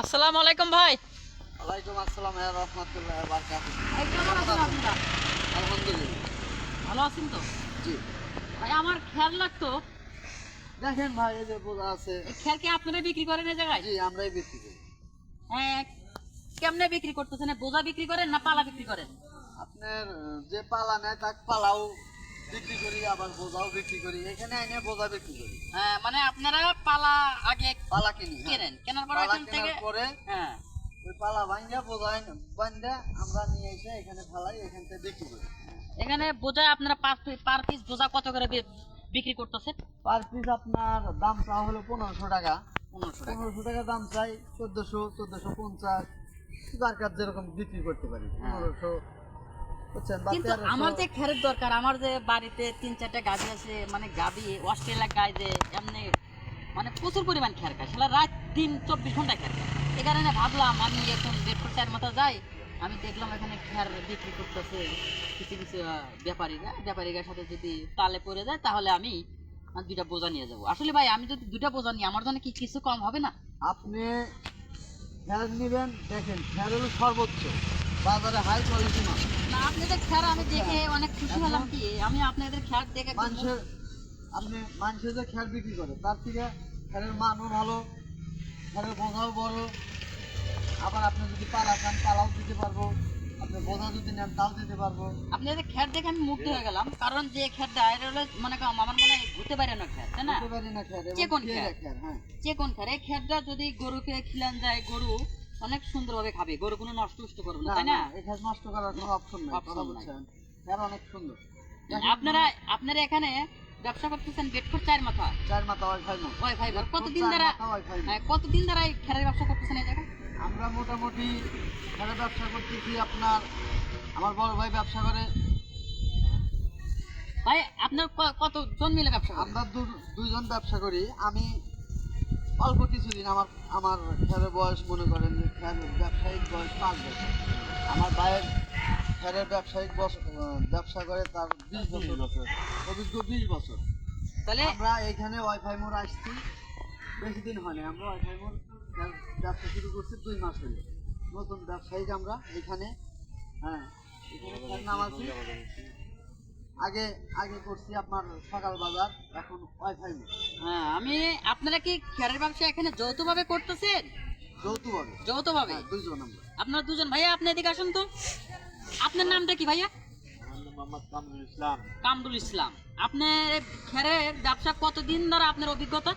আসসালামু আলাইকুম ভাই। ওয়ালাইকুম আসসালাম ওয়া রাহমাতুল্লাহি ওয়া বারাকাতুহু। কেমন আছেন আপনারা আলহামদুলিল্লাহ। ভালো আছেন তো? জি। ভাই আমার খেয়াল লাগতো। দেখেন ভাই এই যে বোঝা আছে। এই খেয়াল কি আপনারা বিক্রি করেন এই জায়গায়? জি আমরাই বিক্রি করি। হ্যাঁ কেমনে বিক্রি করতেছেন? বোঝা বিক্রি করেন না পালা বিক্রি করেন? আপনার যে পালা নেয় তাক পালাও বিক্রি করি আবার বোঝাও বিক্রি করি। এখানে এনে বোঝা বিক্রি করি। হ্যাঁ মানে আপনারা পালা আগে পালা কিনি হ্যাঁ। কেনেন? কেনার পর এখান থেকে পরে হ্যাঁ। ওই পালা ভাঙ্গা বোঝাই বান্ধা আমরা নিয়ে এসে এখানে ফালাই এখান থেকে বিক্রি করি। এখানে বোঝা আপনারা পার পিস পার পিস বোঝা কত করে বিক্রি করতেছেন পার পিস আপনার দাম চাওয়া হলো পনেরোশো টাকা। পনেরোশো টাকা। দাম চাই চোদ্দশো চোদ্দশো পঞ্চাশ। দরকার যেরকম বিক্রি করতে পারি হ্যাঁ। পনেরোশো কিন্তু আমার যে খেরের দরকার আমার যে বাড়িতে তিন চারটা গাভি আছে মানে গাভি অস্ট্রেলিয়া গাই যে এমনি মানে প্রচুর পরিমাণ খায়। সেটা রাত দিন চব্বিশ ঘণ্টা খায়। এ কারণে ভাবলাম আমি এখন দেড়শো চার মাথা যাই আমি দেখলাম এখানে বিক্রি করতেছে কিছু কিছু ব্যাপারীরা। ব্যাপারীদের সাথে যদি তালে পড়ে যায় তাহলে আমি দুইটা বোঝা নিয়ে যাব। আসলে ভাই আমি যদি দুইটা বোঝা নিই আমার জন্য কি কিছু কম হবে না? আপনি নেবেন দেখেন হলো সর্বোচ্চ। বাজারে হাই কোয়ালিটি মাল। না আপনাদের খেয়ার আমি দেখে অনেক খুশি হলাম কি? আমি আপনাদের খেয়ার দেখে মানুষের আপনি মানুষের যে বিক্রি করে তার থেকে খেয়ালের মানও ভালো খেয়ালের বোঝাও বড়। আবার আপনি যদি পালা চান পালাও দিতে পারব। আপনি বোঝা যদি নেন তাও দিতে পারব। আপনাদের খ্যার দেখে আমি মুগ্ধ হয়ে গেলাম কারণ যে হলো মানে আমার মনে হয় পারে না খ্যার তাই না? পারি হ্যাঁ। যে কোন খ্যার এই খ্যারটা যদি গরুকে খিলান যায় গরু অনেক সুন্দরভাবে খাবে। গরু কোনো নষ্ট নষ্ট করবে না না তাই না না? এখানে নষ্ট করার কোনো অপশন নেই কথা। বলছেন। খেয়াল অনেক সুন্দর। আপনারা আপনারা এখানে ব্যবসা করতেছেন বেটফোর চার মাথা? চার মাথা ওয়াইফাই না। ভাই ভাই কতদিন দ্বারা ওয়াইফাই না। হ্যাঁ, কতদিন দ্বারা এই খেরের ব্যবসা করতেছেন এই জায়গায়? আমরা মোটামুটি খেলা ব্যবসা করতেছি আপনার আমার বড় ভাই ব্যবসা করে। ভাই আপনার ক- কতজন মিলে ব্যবসা আমরা দু- দুইজন ব্যবসা করি। আমি অল্প কিছুদিন আমার আমার খেলের বয়স মনে করেন যে খেলের ব্যবসায়িক বয়স পাঁচ বছর। আমার ভাইয়ের খেলের ব্যবসায়িক বস- ব্যবসা করে তার বিশ বছর। অভিজ্ঞ বিশ বছর। তাহলে আমরা এখানে ওয়াইফাই মোড় আসছি। বেশি দিন হয়নি আমরা ওয়াইফাই মোড় ব্যবসা শুরু করছি দুই মাস হলো। নতুন ব্যবসায়িক আমরা এখানে হ্যাঁ এখানে নামাছি আগে আগে করছি আপনার সকাল বাজার এখন ওয়াইফাই হ্যাঁ আমি আপনারা কি খেরের ব্যবসা এখানে যৌথভাবে করতেছেন? যৌথভাবে। যৌথভাবে? হ্যাঁ দুইজন আমরা। আপনার দুজন ভাইয়া আপনি এদিকে আসুন তো। আপনার নামটা কি ভাইয়া? মোহাম্মদ কামরুল ইসলাম। কামরুল ইসলাম। আপনার খেরের ব্যবসা কতদিন ধরে আপনার অভিজ্ঞতা?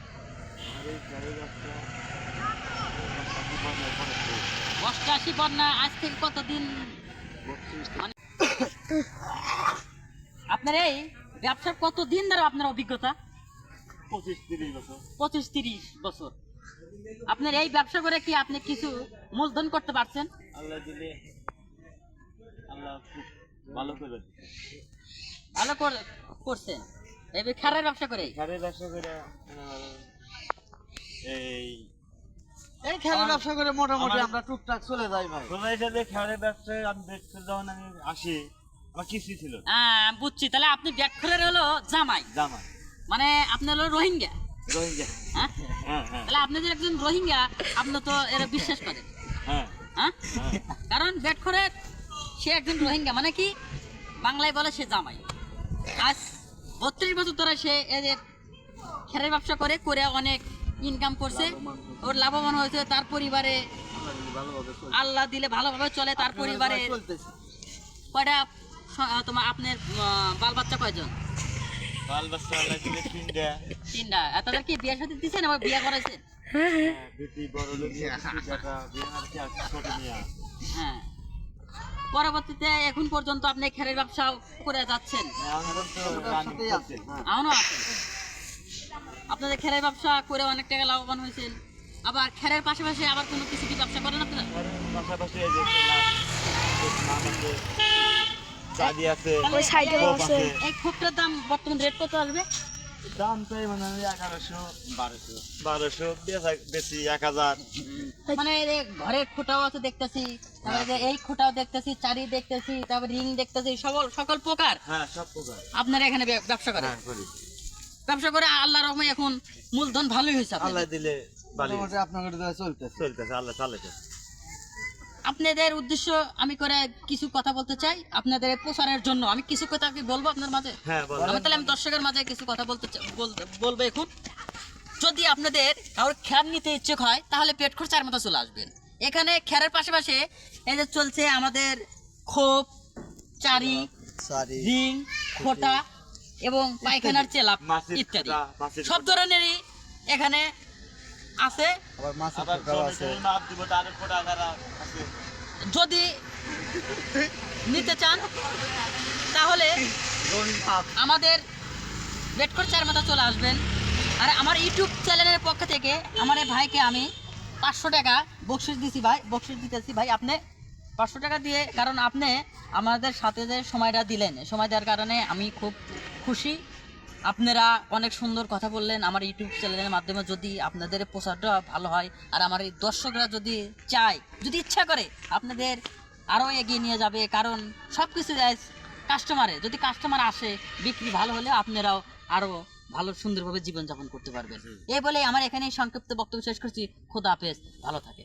অষ্টাশি বন্যা আজ থেকে কতদিন? মানে- আপনার এই ব্যবসার কতদিন ধরে আপনার অভিজ্ঞতা? পঁচিশ তিরিশ বছর। পঁচিশ তিরিশ বছর। আপনার এই ব্যবসা করে কি আপনি কিছু মূলধন করতে পারছেন? আল্লাহ দিলে আল্লাহ ভালো করে ভালো করে- করছেন। এই খেরের ব্যবসা করে ব্যবসা করে এই এই খেলার ব্যবসা করে মোটামুটি আমরা টুকটাক চলে যাই ভাই। তোমরা খেয়ালের ব্যবসায় আমি দেখতে যখন আমি আসি আমার ছিল? বুঝছি। তাহলে আপনি ব্যাকখরের হলো জামাই। জামা মানে আপনার হলো রোহিঙ্গা। রোহিঙ্গা। হ্যাঁ? হ্যাঁ হ্যাঁ। তাহলে আপনি যে একজন রোহিঙ্গা আপনি তো এরা বিশ্বাস করেন হ্যাঁ। কারণ ব্যাকখরের সে একজন রোহিঙ্গা। মানে কি? বাংলায় বলে সে জামাই। আজ বত্রিশ বছর ধরে সে যে খেরের ব্যবসা করে করে অনেক ইনকাম করছে। ওর লাভবান হয়েছে। তার পরিবারে আল্লাহ দিলে ভালোভাবে চলে। তার পরিবারে কয়টা তোমার আপনার আহ, বাল বাচ্চা কয়জন? বাল বাচ্চা আল্লাহ দিলে তিনটা। তিনটা। আর তাদের কি বিয়ে সাথে দিচ্ছেন আবার বিয়ে করাইছেন? হ্যাঁ, বেটি বড় লোক বেটি বেটা বিয়ে আর কি আছে ছোট মেয়ে। হ্যাঁ। পরবর্তীতে এখন পর্যন্ত আপনি খেরের ব্যবসা করে যাচ্ছেন? হ্যাঁ এখনও আছেন? আপনাদের খেরের ব্যবসা করে অনেক টাকা লাভবান হয়েছেন। আবার খেরের পাশাপাশি আবার কোনো কিছু কি ব্যবসা করেন আপনারা? পাশাপাশি এই আছে ওই সাইডে আছে। এই খোপটার দাম বর্তমান রেট কত আসবে? দাম চাই মানে এগারোশো বারোশো। বারোশো বেশি এক হাজার। মানে এই ঘরের খোটাও আছে দেখতেছি তারপরে এই খোটাও দেখতেছি চারি দেখতেছি তারপর রিং দেখতেছি সকল সকল প্রকার? হ্যাঁ সব প্রকার। আপনারা এখানে ব্যবসা করেন হ্যাঁ ব্যবসা করে আল্লাহ রহমে এখন মূলধন ভালোই হয়েছে আল্লাহ দিলে আপনাদের চলতেছে। চলতেছে আল্লাহ চালাইছে আপনাদের উদ্দেশ্য আমি করে কিছু কথা বলতে চাই। আপনাদের প্রচারের জন্য আমি কিছু কথা কি বলব আপনার মাঝে? হ্যাঁ আমি তাহলে আমি দর্শকের মাঝে কিছু কথা বলতে বলব এখন। যদি আপনাদের কারোর খ্যার নিতে ইচ্ছুক হয় তাহলে পেট খরচার মতো চলে আসবেন। এখানে খ্যারের পাশাপাশি এই যে চলছে আমাদের খোপ চারি রিং খোটা এবং পায়খানার চেলাপ ইত্যাদি। সব ধরনেরই এখানে আছে? যদি নিতে চান তাহলে আমাদের বেটকর চার মাথা চলে আসবেন। আর আমার ইউটিউব চ্যানেলের পক্ষ থেকে আমার ভাইকে আমি পাঁচশো টাকা বকশিস দিছি ভাই বকশিস দিতেছি ভাই আপনি পাঁচশো টাকা দিয়ে কারণ আপনি আমাদের সাথে যে সময়টা দিলেন সময় দেওয়ার কারণে আমি খুব খুশি। আপনারা অনেক সুন্দর কথা বললেন আমার ইউটিউব চ্যানেলের মাধ্যমে যদি আপনাদের প্রচারটা ভালো হয় আর আমার এই দর্শকরা যদি চায় যদি ইচ্ছা করে আপনাদের আরও এগিয়ে নিয়ে যাবে কারণ সব কিছু যায় কাস্টমারে যদি কাস্টমার আসে বিক্রি ভালো হলে আপনারাও আরও ভালো সুন্দরভাবে জীবনযাপন করতে পারবেন। এই বলে আমার এখানে সংক্ষিপ্ত বক্তব্য শেষ করছি। খোদা হাফেজ। ভালো থাকে